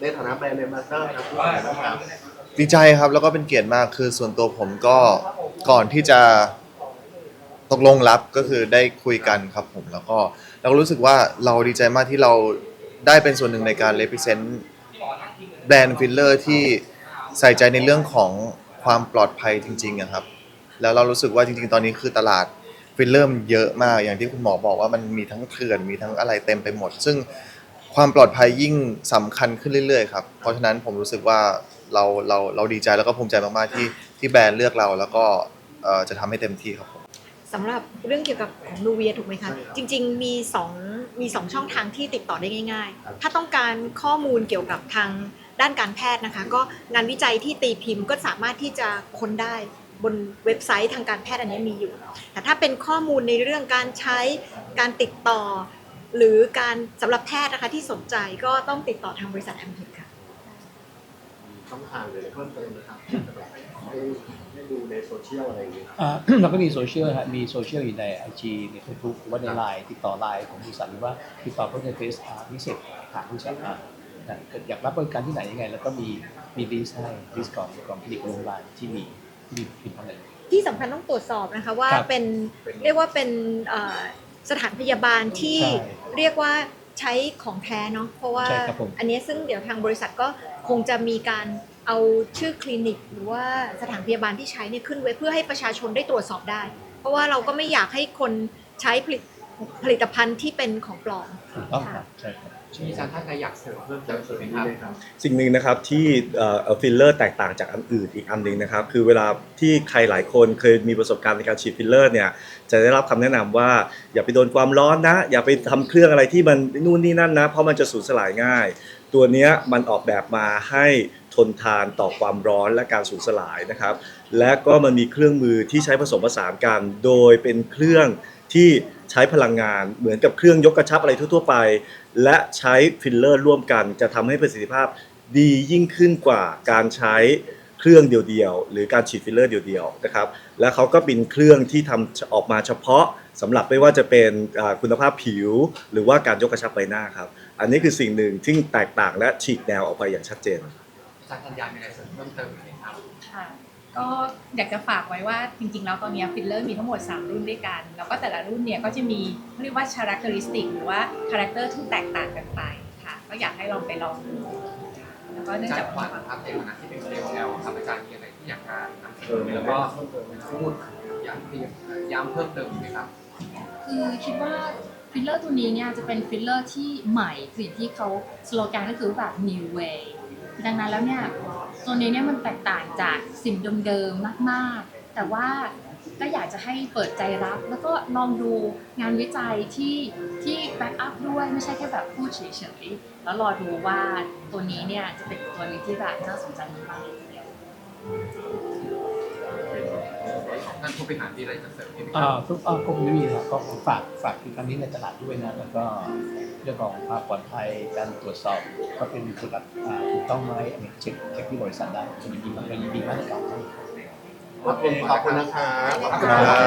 ในฐานะแบรนด์เนมมาสเตอร์ครับรู้สึกยังไงบ้างครับดีใจครับแล้วก็เป็นเกียรติมากคือส่วนตัวผมก็ก่อนที่จะตกลงรับก็คือได้คุยกันครับผมแล้วก็เราก็รู้สึกว่าเราดีใจมากที่เราได้เป็นส่วนหนึ่งในการ represent แบรนด์ฟิลเลอร์ที่ใส่ใจในเรื่องของความปลอดภัยจริงๆอะครับ แล้วเรารู้สึกว่าจริง ๆ ตอนนี้คือตลาดฟิลเลอร์มันเยอะมากอย่างที่คุณหมอบอกว่ามันมีทั้งเถื่อนมีทั้งอะไรเต็มไปหมด ซึ่ง ความปลอดภัยยิ่งสำคัญขึ้นเรื่อยๆครับ เพราะฉะนั้นผมรู้สึกว่าเราเราเราดีใจแล้วก็ภูมิใจมากๆที่ที่แบรนด์เลือกเราแล้วก็เอ่อจะทำให้เต็มที่ครับผม สำหรับเรื่องเกี่ยวกับของนูเวียถูกไหมคะจริง ๆ มีสองมีสองช่องทางที่ติดต่อได้ง่าย ครับ ๆ ถ้าต้องการข้อมูลเกี่ยวกับทางด้านการแพทย์นะคะ ก็งานวิจัยที่ตีพิมพ์ก็สามารถที่จะค้นได้บนเว็บไซต์ทางการแพทย์อันนี้มีอยู่ แต่ถ้าเป็นข้อมูลในเรื่องการใช้การติดต่อ หรือการสำหรับแพทย์นะคะที่สนใจก็ต้องติดต่อทางบริษัทแอมเพค่ะมีช่องทางเลยเพิ่มเติมนะครับแบบให้ให้ดูในโซเชียลอะไรอย่างเงี้ยอ่า เราก็มีโซเชียลครับมีโซเชียลอยู่ในไอจีในเฟซบุ๊กหรือว่าในไลน์ติดต่อไลน์ของบริษัทหรือว่าติดต่อเพื่อในเฟซอาร์พิเศษผ่านบริษัทอาร์นะเกิดอยากรับบริการที่ไหนยังไง แล้วก็มีมีลิสต์ให้ลิสต์ของของคลินิกโรงพยาบาลที่มีที่มีผิดพันธุ์ที่สำคัญต้องตรวจสอบนะคะว่าครับ เป็นเรียกว่าเป็นเอ่อ สถานพยาบาลที่ใช่เรียกว่าใช้ของแท้เนาะเพราะว่าใช่ครับผมอันนี้ซึ่งเดี๋ยวทางบริษัทก็คงจะมีการเอาชื่อคลินิก หรือว่าสถานพยาบาลที่ใช้เนี่ยขึ้นไว้เพื่อให้ประชาชนได้ตรวจสอบได้ เพราะว่าเราก็ไม่อยากให้คนใช้ผลิต ผลิตภัณฑ์ที่เป็นของปลอม ถูกต้องครับใช่ครับมีอาจารย์ท่านใดอยากเสริมเพิ่มเติมไหมครับครับ สิ่งหนึ่งนะครับที่เอ่อฟิลเลอร์แตกต่างจากอันอื่นอีกอันหนึ่งนะครับ คือเวลาที่ใครหลายคนเคยมีประสบการณ์ในการฉีดฟิลเลอร์เนี่ยจะได้รับคำแนะนำว่าอย่าไปโดนความร้อนนะ อย่าไปทำเครื่องอะไรที่มันนู่นนี่นั่นนะ เพราะมันจะสูญสลายง่าย ตัวเนี้ยมันออกแบบมาให้ทนทานต่อความร้อนและการสูญสลายนะครับ และก็มันมีเครื่องมือที่ใช้ผสมผสานกัน โดยเป็นเครื่องที่ ใช้พลังงานเหมือนกับเครื่องยกกระชับอะไรทั่วๆไป และใช้ฟิลเลอร์ร่วมกัน จะทำให้ประสิทธิภาพดียิ่งขึ้นกว่าการใช้เครื่องเดียวๆ หรือการฉีดฟิลเลอร์เดียวๆนะครับและเขาก็เป็นเครื่องที่ทำออกมาเฉพาะสำหรับไม่ว่าจะเป็นอ่าคุณภาพผิว หรือว่าการยกกระชับใบหน้าครับ อันนี้คือสิ่งหนึ่งที่แตกต่างและฉีกแนวออกไปอย่างชัดเจนอาจารย์ธัญญามีอะไรเสริมเพิ่มเติมไหมครับค่ะ ก็อยากจะฝากไว้ว่าจริงๆ แล้วตอนนี้ฟิลเลอร์มีทั้งหมด 3 รุ่นด้วยกัน แล้วก็แต่ละรุ่นเนี่ยก็จะมีเรียกว่า characteristic หรือว่า character ที่แตกต่างกันไปค่ะ ก็อยากให้ลองไปลองดูแล้วก็อาเนื่องจารจากย์ขวัว่าญนะครับในฐานะที่เป็น KOL ครับอาจารย์มีอะไรที่อยากจะนำเสนอแล้วก็พูดย้ำย้ำเพิ่มเติมไหมครับ คือคิดว่าฟิลเลอร์ตัวนี้เนี่ยจะเป็นฟิลเลอร์ที่ใหม่คืออย่างที่เขาสโลแกนก็คือแบบ new way ดังนั้นแล้วเนี่ย ตัวนี้เนี่ยมันแตกต่างจากสิ่งเดิมๆมากๆ แต่ว่าก็อยากจะให้เปิดใจรับ แล้วก็ลองดูงานวิจัยที่ที่แบ็กอัพด้วยไม่ใช่แค่แบบพูดเฉยๆ แล้วรอดูว่าตัวนี้เนี่ยจะเป็นตัวหนึงที่แบบน่าสนใจมากๆเลยทีเดียว ท่านผู้บริหารมีอะไรจะเสริมไหมคอ่ารับทุกอ่าก็คงไม่มีครับก็ฝากฝากคือครั้งนี้ในตลาดด้วยนะแล้วก็เรื่องของความปลอดภัยการตรวจสอบก็เป็นผลลัพธ์อ่าถูกต้องไหมอันนี้เช็คเช็คที่บริษัทได้จะมีดีมากเลยดีมากเลยครับ โอเคขอบคุณนะครับขอบคุณครับ